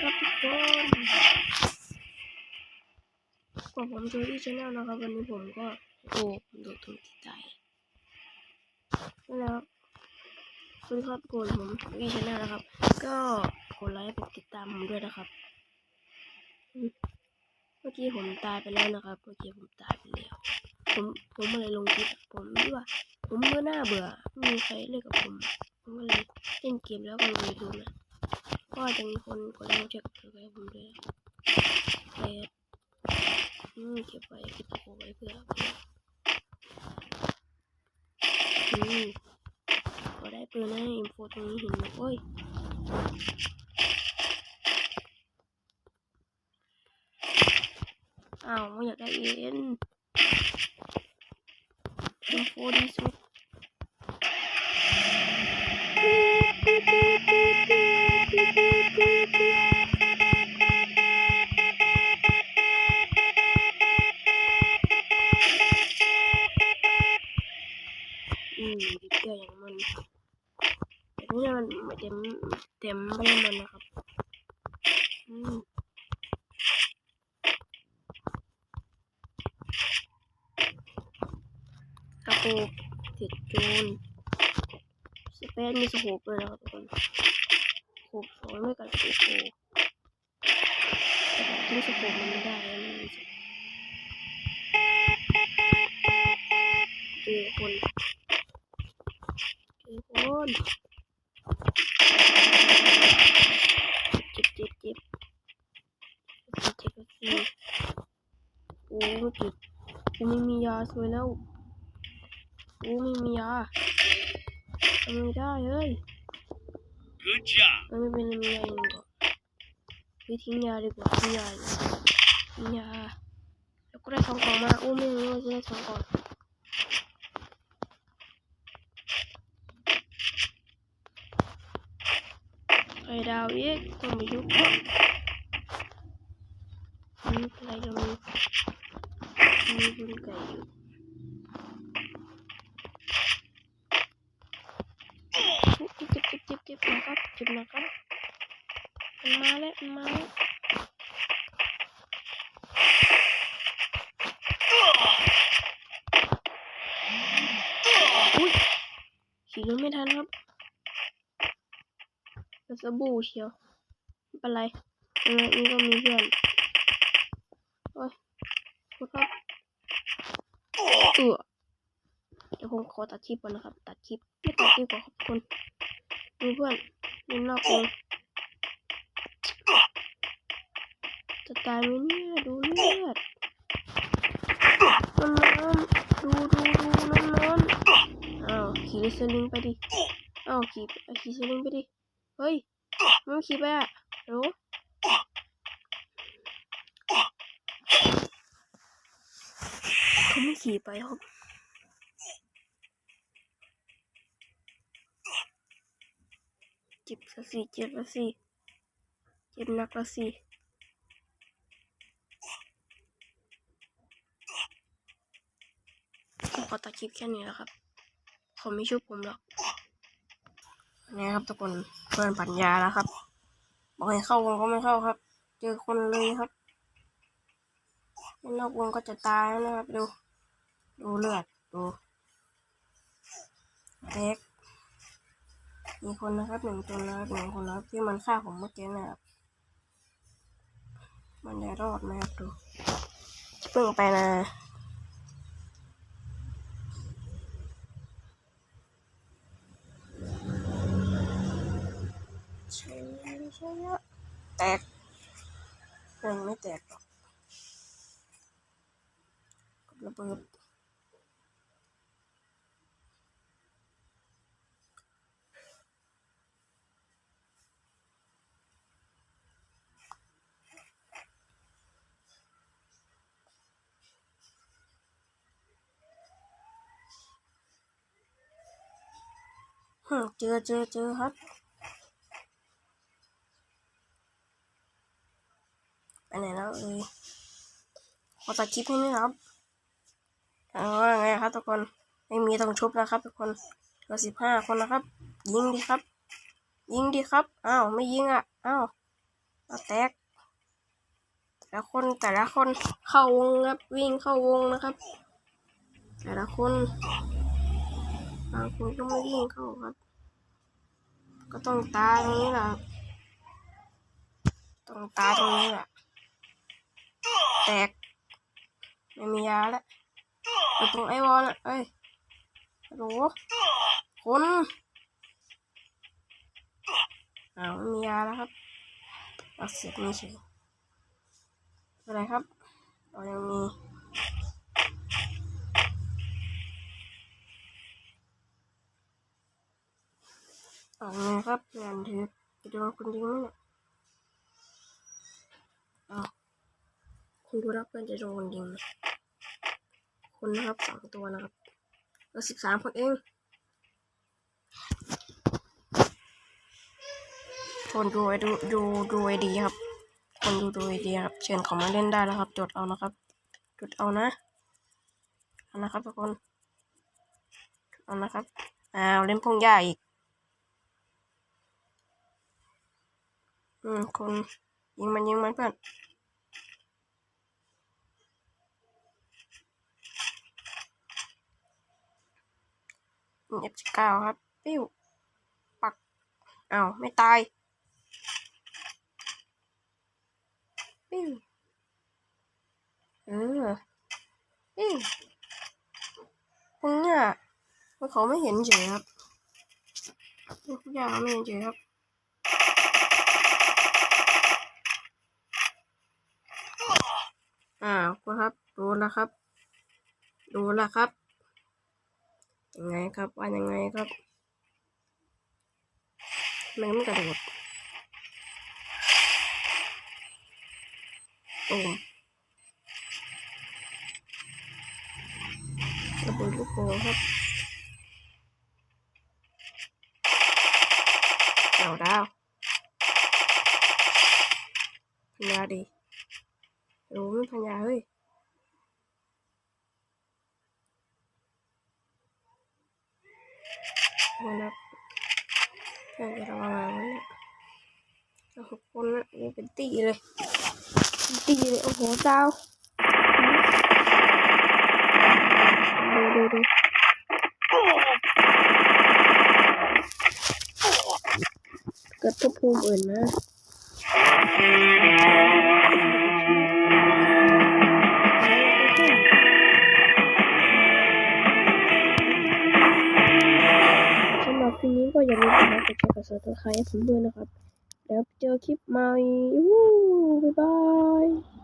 ครับทุกคนกว่าผมจะที่ชแนลนะครับ วันนี้ผมก็โอ้ผมโดนทุนที่ใจแล้วสวัสดีครับทุกคนผมที่ชแนลนะครับ ก็กดไลค์กดติดตามผมด้วยนะครับ เมื่อกี้ผมตายไปแล้วนะครับ เมื่อกี้ผมตายไปแล้ว ผมผมอะไรลงคลิปผมว่า ผมก็น่าเบื่อไม่มีใครเล่นกับผม ผมก็เลยเล่นเกมแล้วก็เลยูทูนะ ก็จะมีคนกดไลค์แชร์กดติดตามผมด้วยแต่อืมเก็บไว้เก็บตะโกไว้เพื่อเพื่ออืมก็ได้ปืนนะอินโฟตรงนี้เห็นไหมโอ้ยอ้าวไม่อยากได้เอ็นโฟดีสุด อืมดิเกอร์อย่างมันแต่นี่มันไม่เต็มเต็มไม่ได้มันนะ ครับกระโปรงติดจูนสเปซมีสโคปด้วยนะครับทุกคนสโคปสองไม่กับสโคปแต่แบบที่สโคปมันไม่ได้แล้วมันมีสโคปเจอคนเจอคนเจ็บเจ็บเจ็บเจ็บเจ็บสิ โอ้เจ็บกูไม่มียาสวยแล้วกูไม่มียาทำไม่ได้เฮ้ย Good job. มันไม่เป็นไรมียาเองก่อนไปทิ้งยาดีกว่าทิ้งยาดีกว่าทิ้งยาแล้วก็ได้ทองกล่องมาโอ้ไม่รู้ว่าจะได้ทองกล่องไข่ดาวอีกต้องไปยุบก่อนนี่อะไรเรา มีมีบุญไก่อยู่จ็บจ็บจ็บจิบจ็บนะครับเจ็บนะครับมันมาแล้วมันมาแล้วอุ้ยขี่รถไม่ทันครับเป็นสบู่เชียวไม่เป็นไรนี่ก็มีเพื่อนโอ้ยขอโทษ เออเดี๋ยวผมขอตัดคลิปก่อนนะครับ ตัดคลิปไม่ตัดคลิปก่อนครับทุกคนดูเพื่อนเล่นนอกวงจะตายไหมเนี่ยดูเลือดน้ำน้ำดูดูดูน้ำน้ำอ้าวขี่สลิงไปดิอ้าวขี่เอาขี่สลิงไปดิเฮ้ยมึงขี่ไปอะโหลเขี่ไปครับเจ็บละสิเจ็บละสิเจ็บนักละสิผมขอตัดคลิปแค่นี้แล้วครับเขาไม่ช่วยผมหรอกนี่ครับทุกคนเพื่อนปัญญาแล้วครับ บอกให้เข้าวงก็ไม่เข้าครับ เจอคนเลยครับเล่นอกวงก็จะตายนะครับดู ดูเลือดดูเด็กมีคนนะครับหนึ่งตัวนะครับหนึ่งคนนะครับที่มันฆ่าผมเมื่อกี้นะครับ มันจะรอดไหมครับดูเพิ่งไปนะใช่ใช่แตกยังไม่แตกหรอกกับระเบิด เจอเจอเจอครับไปไหนแล้วเอ่ยขอตัดคลิปให้ไหมครับถาว่าไงครับทุกคนไม่มีต้องชุบนะครับ ทุกคนเหลือสิบห้าคนนะครับ ยิงดีครับ ยิงดีครับอ้าวไม่ยิงอะอ้าวก็แตกแต่ละคนแต่ละคนเข้าวงครับวิ่งเข้าวงนะครับ แต่ละคนบางคนก็ไม่วิ่งเข้าครับ ก็ต้องตายตรงนี้แหละครับต้องตายตรงนี้แหละแตกไม่มียาแล้วอยู่ตรงไอวอลน่ะเอ้ยฮัลโหคนอ้าวไม่มียาแล้วครับเอาเสียบนี่เฉยอะไรครับเรายังมี เอาไงครับงานถือจะโดนคนยิงไหมเนี่ยเอาคุณดูรับเพื่อนจะโดนคนยิงไหมคนนะครับสองตัวนะครับแล้วสิบสามคนเองคนดูไอดูดูดูไอดีครับ คนดูดูไอดีครับ เชิญเขามาเล่นได้แล้วครับ จดเอานะครับ จดเอานะเอานะครับทุกคนเอานะครับอ้าวเล่นพงหญ้าอีก อืมคนยิงมันยิงมันเพื่อนเอฟสิบเก้าครับ ปิ้ว ปักเอาไม่ตาย ปิ้ว เออ ปิ้วพวกเนี่ยพวกเขาไม่เห็นเฉยครับพวกยาเขาไม่เห็นเฉยครับ อ้าวครับโดนแล้วครับโดนแล้วครับยังไงครับว่ายังไงครับไมันไม่กระโดดตูมระเบิดลูกโป่งครับเดาดาวพัญญาดี รู้ไม่พัญญาเฮ้ยมันแบบเพื่อนจะระ อย่าลืมกดไลค์กดแชร์กดซับสไครต์ให้ผมด้วยนะครับ แล้วเจอคลิปใหม่วู้บ๊ายบาย